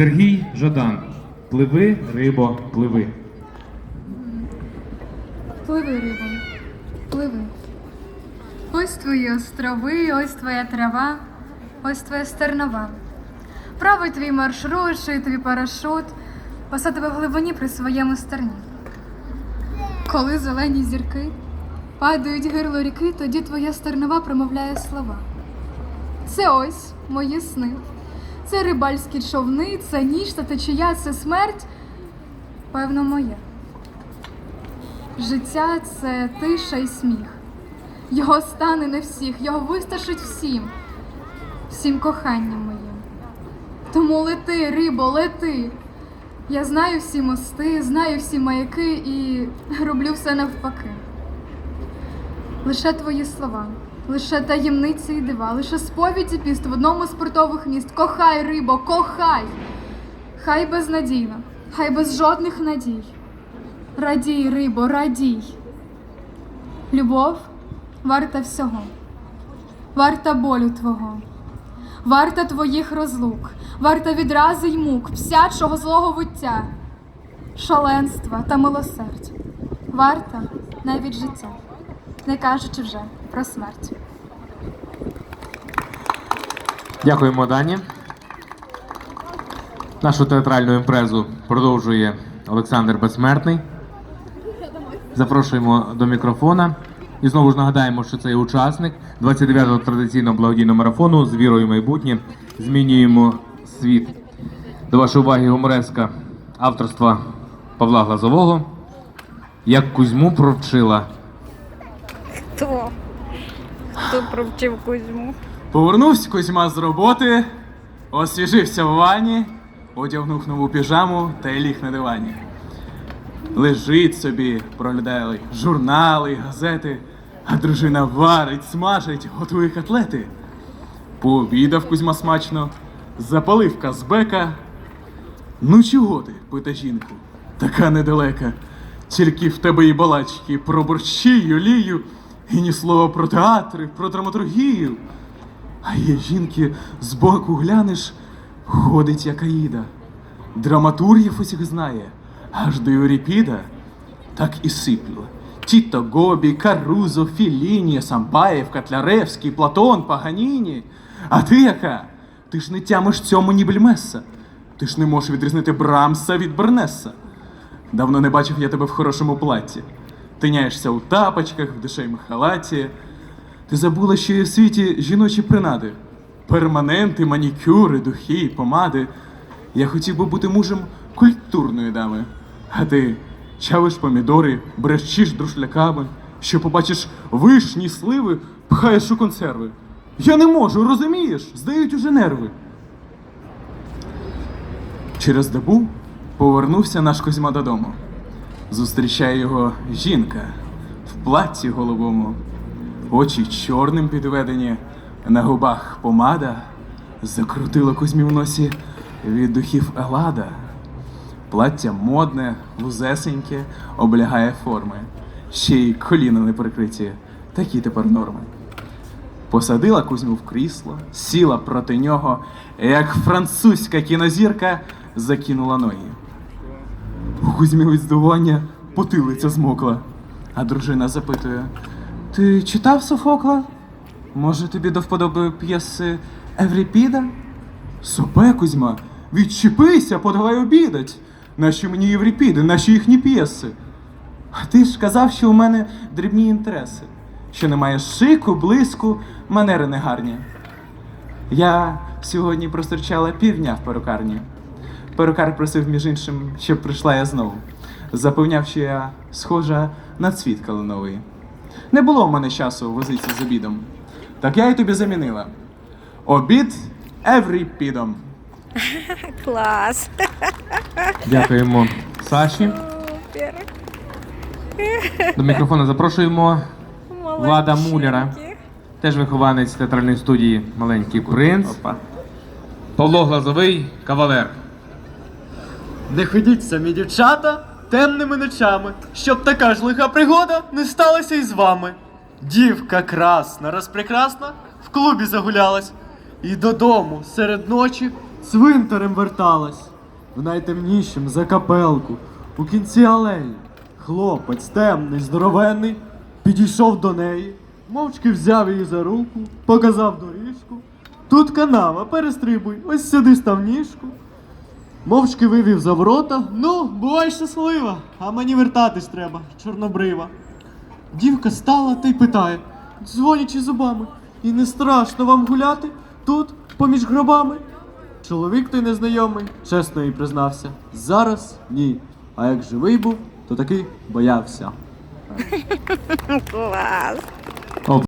Сергій Жадан. Пливи, рибо, пливи. Пливи, рибо, пливи. Ось твої острови, ось твоя трава, ось твоя стернова. Правий твій маршрут, ший твій парашут, паса в глибині при своєму стерні. Коли зелені зірки падають гирло ріки, тоді твоя стернова промовляє слова. Це ось мої сни. Це рибальські човни, це ніч та течія, це смерть, певно, моя. Життя це тиша і сміх. Його стане не всіх, його вистачить всім, всім коханням моїм. Тому лети, рибо, лети. Я знаю всі мости, знаю всі маяки і роблю все навпаки. Лише твої слова, лише таємниці і дива, лише сповіді піст в одному з портових міст. Кохай, рибо, кохай! Хай безнадійно, хай без жодних надій. Радій, рибо, радій. Любов варта всього, варта болю твого, варта твоїх розлук, варта відрази й мук, псячого злого виття, шаленства та милосердя, варта навіть життя, не кажучи вже про смерть. Дякуємо, Дані. Нашу театральну імпрезу продовжує Олександр Безсмертний. Запрошуємо до мікрофона. І знову ж нагадаємо, що це є учасник 29-го традиційного благодійного марафону з вірою в майбутнє. Змінюємо світ. До вашої уваги гумореска авторства Павла Глазового. Як Кузьму провчила Хто? Хто провчив Кузьму? Повернувся Кузьма з роботи, освіжився в ванні, одягнув нову піжаму та й ліг на дивані. Лежить собі, проглядає журнали, газети, а дружина варить, смажить, готує котлети. Пообідав Кузьма смачно, запалив казбека. Ну чого ти, пита жінку, така недалека. Тільки в тебе і балачки про борщі, олію, і ні слова про театри, про драматургію. А є жінки збоку глянеш, ходить як Аїда. Драматургів усіх знає, аж до Евріпіда. Так і сиплю. Тіто Гобі, Карузо, Філіні, Самбаєв, Котляревський, Платон, Паганіні. А ти яка? Ти ж не тямиш цьому ні бельмеса. Ти ж не можеш відрізнити Брамса від Бернеса. Давно не бачив я тебе в хорошому платі. Тиняєшся у тапочках, в дешевому халаті. Ти забула, що є в світі жіночі принади, перманенти, манікюри, духи, помади. Я хотів би бути мужем культурної дами. А ти чавиш помідори, брещиш друшляками, що побачиш вишні, сливи, пхаєш у консерви. Я не можу, розумієш? Здають уже нерви. Через добу повернувся наш Козьма додому. Зустрічає його жінка в платці голубому, очі чорним підведені, на губах помада, закрутила Кузьмі в носі від духів Елада. Плаття модне, вузесеньке, облягає форми, ще й коліна не прикриті, такі тепер норми. Посадила Кузьму в крісло, сіла проти нього, як французька кінозірка закинула ноги. У Кузьмі від здивування потилиця змокла, а дружина запитує: Ти читав Софокла? Може, тобі до вподоби п'єси Евріпіда? Сопе, Кузьма, відчепися, подавай обідать. Наші мені Євріпіди, наші їхні п'єси. А ти ж казав, що у мене дрібні інтереси, що немає шику, блиску, манери негарні. Я сьогодні прострічала півдня в перукарні. Перукар просив, між іншим, щоб прийшла я знову. Запевняв, що я схожа на цвіт калиновий. Не було в мене часу возитися з обідом. Так я й тобі замінила. Обід евріпідом. Клас. Дякуємо Саші. Супер. До мікрофона запрошуємо Влада. Муляра, теж вихованець театральної студії Маленький принц. Опа. Павло Глазовий, кавалер. Не ходіть самі дівчата темними ночами, щоб така ж лиха пригода не сталася і з вами. Дівка красна, розпрекрасна, в клубі загулялась, і додому серед ночі цвинтарем верталась. В найтемнішім закапелку, у кінці алеї. Хлопець темний, здоровенний, підійшов до неї, мовчки взяв її за руку, показав доріжку. Тут канава, перестрибуй, ось сюди став ніжку. Мовчки вивів за ворота. Ну, бувай щаслива, а мені вертатись треба, чорнобрива. Дівка стала та й питає, дзвонячи зубами, і не страшно вам гуляти тут, поміж гробами? Чоловік той незнайомий, чесно їй признався. Зараз ні. А як живий був, то таки боявся. Клас.